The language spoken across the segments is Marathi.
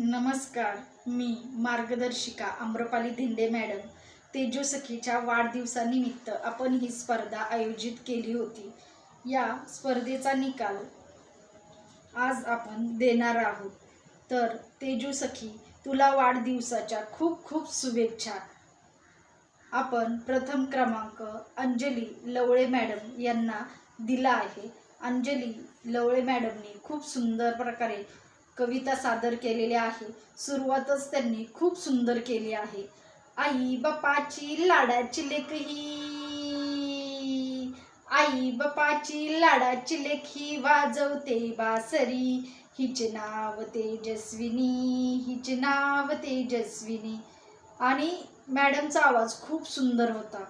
नमस्कार मी मार्गदर्शिका आम्रपाली धिंडे मॅडम. तेजोसखीच्या वाढदिवसानिमित्त आपण ही स्पर्धा आयोजित केली होती. या स्पर्धेचा निकाल आज आपण देणार आहोत. तर तेजोसखी तुला वाढदिवसाच्या खूप खूप शुभेच्छा. आपण प्रथम क्रमांक अंजली लवळे मॅडम यांना दिला आहे. अंजली लवळे मॅडमनी खूप सुंदर प्रकारे कविता सादर केलेल्या आहे. सुरुवातच त्यांनी खूप सुंदर केली आहे. आई बापाची लाडाची लेख ही आई बापाची लाडाची लेखी ही वाजवते बासरी. हिचे नाव तेजस्विनी हिचे नाव तेजस्विनी आणि मॅडमचा आवाज खूप सुंदर होता.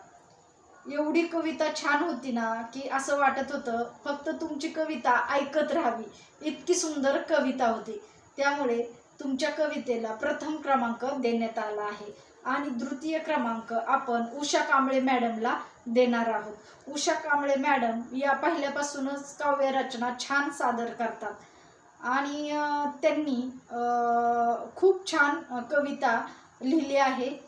एवढी कविता छान होती ना की असं वाटत होतं फक्त तुमची कविता ऐकत राहावी. इतकी सुंदर कविता होती. त्यामुळे तुमच्या कवितेला प्रथम क्रमांक देण्यात आला आहे. आणि द्वितीय क्रमांक आपण उषा कांबळे मॅडमला देणार आहोत. उषा कांबळे मॅडम या पहिल्यापासूनच काव्यरचना छान सादर करतात. आणि त्यांनी खूप छान कविता लिहिली आहे.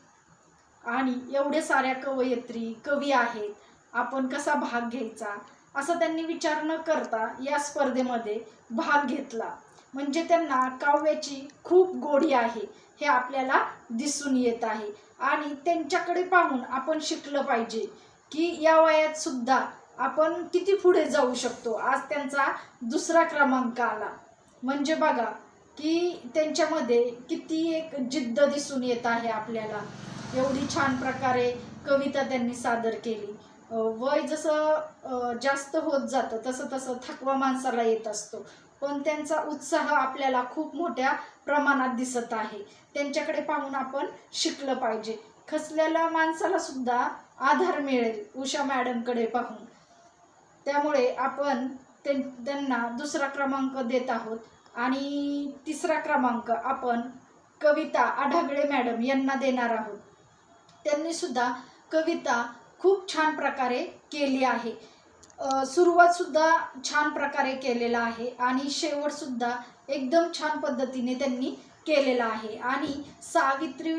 आणि एवढे साऱ्या कवयित्री कवी आहेत. आपण कसा भाग घ्यायचा? असं त्यांनी विचार न करता या स्पर्धेमध्ये भाग घेतला. म्हणजे त्यांना काव्याची खूप गोडी आहे हे आपल्याला दिसून येत आहे. आणि त्यांच्याकडे पाहून आपण शिकलं पाहिजे की या वयात सुद्धा आपण किती पुढे जाऊ शकतो? आज त्यांचा दुसरा क्रमांक आला. म्हणजे बघा की त्यांच्यामध्ये किती एक जिद्द दिसून येत आहे आपल्याला. एवढी छान प्रकारे कविता त्यांनी सादर केली. वय जसं जास्त होत जातं तसं तसं थकवा माणसाला येत असतो. पण त्यांचा उत्साह आपल्याला खूप मोठ्या प्रमाणात दिसत आहे. त्यांच्याकडे पाहून आपण शिकलं पाहिजे. खचलेल्या माणसाला सुद्धा आधार मिळेल उषा मॅडमकडे पाहून. त्यामुळे आपण ते- त्यांना दुसरा क्रमांक देत आहोत. आणि तिसरा क्रमांक आपण कविता आढागळे मॅडम यांना देणार आहोत. त्यांनी सुद्धा कविता खूप छान प्रकारे केली आहे. सुरुवातसुद्धा सुरुवात सुद्धा छान प्रकारे केलेला आहे आणि शेवट सुद्धा एकदम छान पद्धतीने त्यांनी केलेला आहे. आणि सावित्री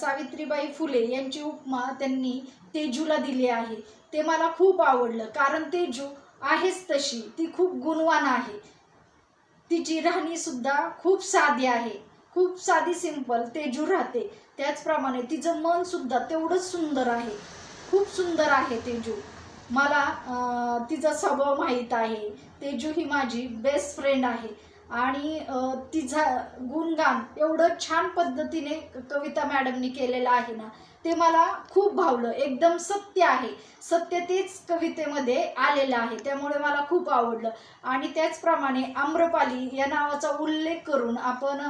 सावित्रीबाई फुले यांची उपमा त्यांनी तेजूला दिली आहे. ते मला खूप आवडलं कारण तेजू आहेच तशी. ती खूप गुणवान आहे. तिची राहणीसुद्धा खूप साधी आहे. खूप साधी सिंपल तेजू राहते. त्याचप्रमाणे तिचं मन सुद्धा तेवढंच सुंदर आहे. खूप सुंदर आहे तेजू. मला तिचा स्वभाव माहीत आहे. तेजू ही माझी बेस्ट फ्रेंड आहे. आणि तिचा गुणगान एवढं छान पद्धतीने कविता मॅडमनी केलेलं आहे ना ते मला खूप भावलं. एकदम सत्य आहे. सत्य तेच कवितेमध्ये आलेलं आहे. त्यामुळे मला खूप आवडलं. आणि त्याचप्रमाणे आम्रपाली या नावाचा उल्लेख करून आपण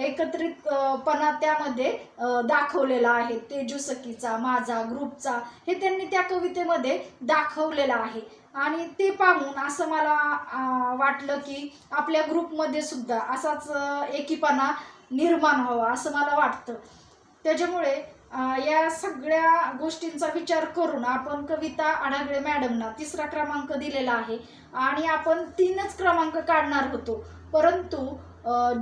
एकत्रितपणा त्यामध्ये दाखवलेला आहे. तेजुसकीचा माझा ग्रुपचा हे त्यांनी त्या कवितेमध्ये दाखवलेलं आहे. आणि ते पाहून असं मला वाटलं की आपल्या ग्रुपमध्ये सुद्धा असाच एकीपणा निर्माण व्हावा असं मला वाटतं. त्याच्यामुळे या सगळ्या गोष्टींचा विचार करून आपण कविता आढागळे मॅडमना तिसरा क्रमांक दिलेला आहे. आणि आपण तीनच क्रमांक काढणार होतो. परंतु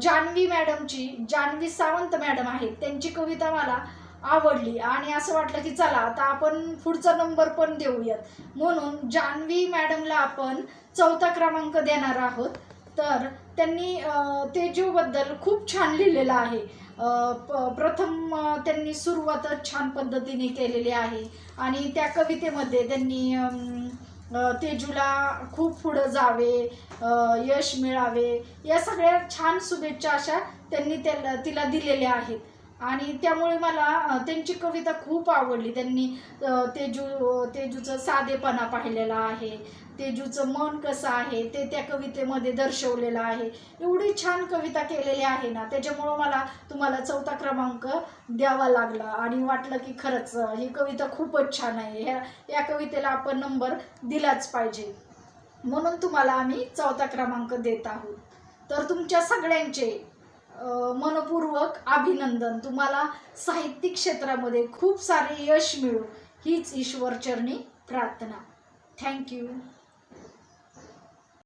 जान्हवी मॅडमची जान्हवी सावंत मॅडम आहेत त्यांची कविता मला आवडली. आणि असं वाटलं की चला आता आपण पुढचा नंबर पण देऊयात. म्हणून जान्हवी मॅडमला आपण चौथा क्रमांक देणार आहोत. तर त्यांनी तेजूबद्दल खूप छान लिहिलेलं आहे. प्रथम त्यांनी सुरुवातच छान पद्धतीने केलेली आहे. आणि त्या कवितेमध्ये त्यांनी तेजूला खूप पुढं जावे यश मिळावे या सगळ्या छान शुभेच्छा अशा त्यांनी त्याला तिला दिलेल्या आहेत. आणि त्यामुळे मला त्यांची कविता खूप आवडली. त्यांनी तेजू तेजूचं साधेपणा पाहिलेला आहे. तेजूचं मन कसं आहे ते त्या कवितेमध्ये दर्शवलेलं आहे. एवढी छान कविता केलेली आहे ना त्याच्यामुळं मला तुम्हाला चौथा क्रमांक द्यावा लागला. आणि वाटलं की खरंच ही कविता खूपच छान आहे. ह्या या कवितेला आपण नंबर दिलाच पाहिजे. म्हणून तुम्हाला आम्ही चौथा क्रमांक देत आहोत. तर तुमच्या सगळ्यांचे मनपूर्वक अभिनंदन. तुम्हाला साहित्यिक क्षेत्रामध्ये खूप सारे यश मिळो. हीच ईश्वरचरणी प्रार्थना. थँक्यू